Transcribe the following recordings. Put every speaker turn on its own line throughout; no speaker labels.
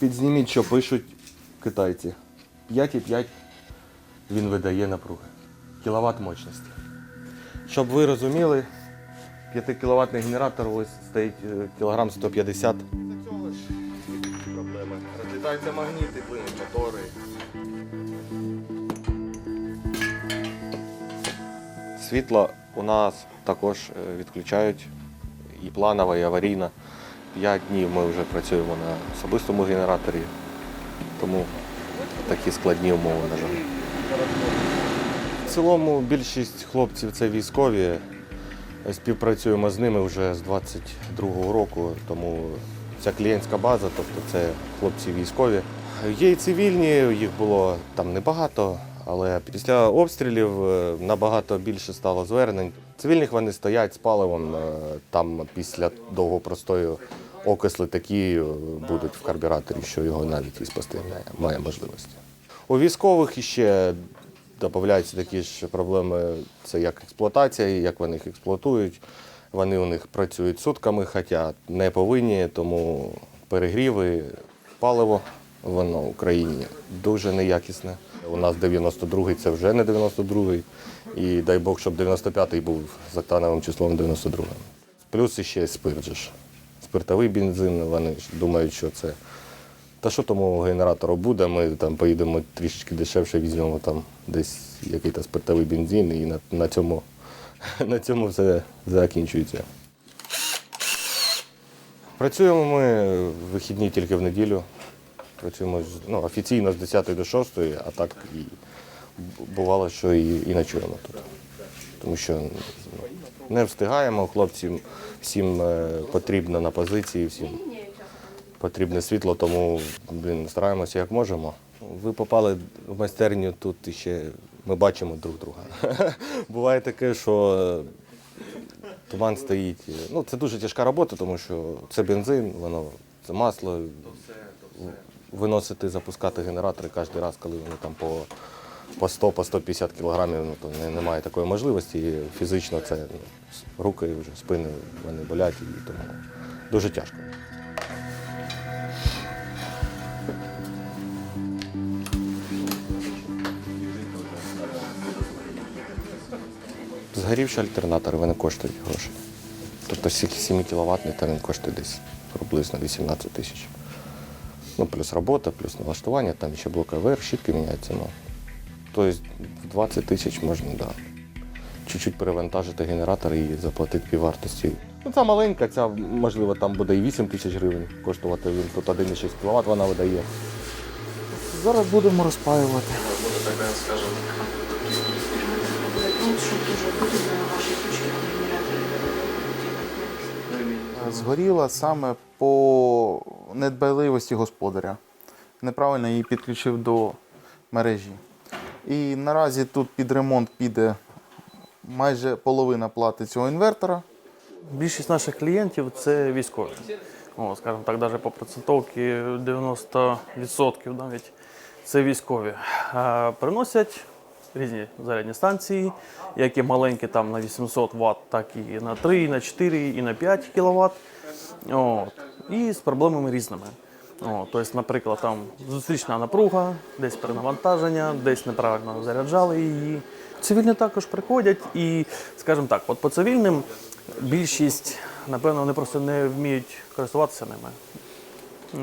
Підзніміть, що пишуть китайці. 5,5 він видає напруги. Кіловат мощності. Щоб ви розуміли, 5 кВт генератор ось стоїть е, кілограм 150. За цього ж проблеми. Розлітаються магніти, плинуть мотори. Світло у нас також е, відключають і планово, і аварійно. П'ять днів ми вже працюємо на особистому генераторі, тому такі складні умови, на жаль. В цілому більшість хлопців це військові. Співпрацюємо з ними вже з 22-го року, тому ця клієнтська база, тобто це хлопці військові. Є і цивільні, їх було там небагато, але після обстрілів е, набагато більше стало звернень. Цивільних вони стоять з паливом, е, там після довго простою окисли такі е, будуть в карбюраторі, що його навіть і спасти має можливості. У військових іще додаються такі ж проблеми, це як експлуатація, як вони їх експлуатують. Вони у них працюють сутками, хоча не повинні, тому перегріви, паливо, воно в Україні дуже неякісне. У нас 92-й це вже не 92-й. І дай Бог, щоб 95-й був за тановим числом 92-м. Плюс ще спирт же ж. Спиртовий бензин, вони ж думають, що це. Та що тому генератору буде, ми там поїдемо трішечки дешевше, візьмемо там десь якийсь спиртовий бензин і на, на, цьому, на цьому все закінчується. Працюємо ми вихідні тільки в неділю. Працюємо ну, офіційно з 10 до 6, а так і бувало, що і, і ночуємо тут. Тому що ну, не встигаємо, хлопцям всім е, потрібно на позиції, всім потрібне світло, тому блін, стараємося як можемо. Ви попали в майстерню, тут ще ми бачимо друг друга. Буває таке, що е, туман стоїть. Ну, це дуже тяжка робота, тому що це бензин, воно це масло. Виносити, запускати генератори кожен раз, коли вони там по, по 100 по 150 кілограмів, ну, то не, немає такої можливості. І фізично це ну, руки вже, спини вони болять, і тому дуже тяжко. Згорівші альтернатори вони коштують гроші. Тобто 7 кВт він коштує десь приблизно 18 тисяч. Ну, плюс робота, плюс налаштування, там ще блок АВР, щітки міняються. Ну. Тобто 20 тисяч можна, да. Чуть-чуть перевантажити генератор і заплатити піввартості. Ну, ця маленька, ця, можливо, там буде і 8 тисяч гривень коштувати. Він тут 1,6 кВт вона видає.
Зараз будемо розпаювати.
На вашей точке генератора.
Згоріла саме по недбайливості господаря. Неправильно її підключив до мережі. І наразі тут під ремонт піде майже половина плати цього інвертора.
Більшість наших клієнтів це військові. О, скажімо так, навіть по процентовці 90% навіть це військові. Е, Приносять різні зарядні станції, як і маленькі там на 800 Вт, так і на 3, і на 4, і на 5 кВт. От. І з проблемами різними. Тобто, наприклад, там зустрічна напруга, десь перенавантаження, десь неправильно заряджали її. Цивільні також приходять і, скажімо так, от по цивільним більшість, напевно, вони просто не вміють користуватися ними,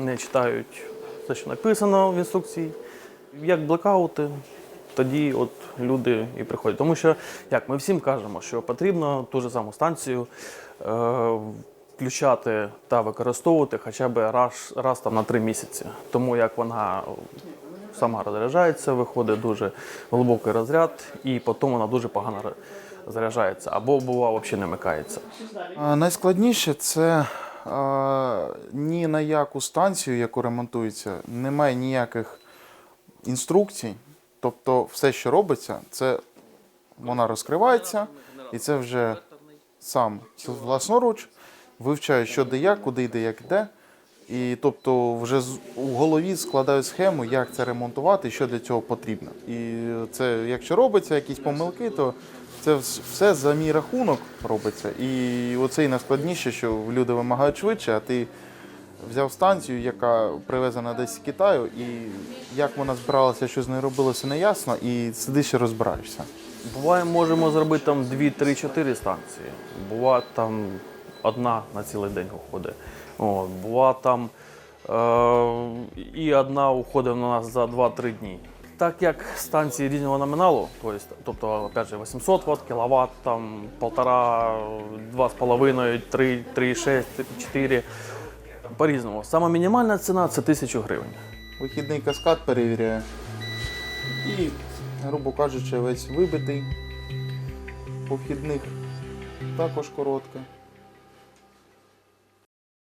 не читають все, що написано в інструкції. Як блекаути, тоді от люди і приходять. Тому що, як ми всім кажемо, що потрібно ту ж саму станцію е, включати та використовувати хоча б раз, раз там, на три місяці. Тому як вона сама розряджається, виходить дуже глибокий розряд, і потім вона дуже погано заряджається або бува взагалі не вмикається.
А, Найскладніше це ні на яку станцію, яку ремонтується, немає ніяких інструкцій. Тобто все, що робиться, це вона розкривається, і це вже сам власноруч вивчає, що де як, куди йде, як йде. І тобто вже у голові складають схему, як це ремонтувати, що для цього потрібно. І це, якщо робиться якісь помилки, то це все за мій рахунок робиться. І оце і найскладніше, що люди вимагають швидше, а ти взяв станцію, яка привезена десь з Китаю, і як вона збиралася, що з нею робилося, не ясно, і сидиш і розбираєшся.
Буває, можемо зробити там 2, 3, 4 станції. Буває там одна на цілий день уходить. От, буває там е, і одна уходить на нас за 2-3 дні. Так як станції різного номіналу, тобто, опять же, 800 Вт, кВт, там, 1,5, 2,5, 3, 3,6, 4, по-різному. Сама мінімальна ціна це 1000 гривень.
Вихідний каскад перевіряє. І, грубо кажучи, весь вибитий. По вхідних також коротке.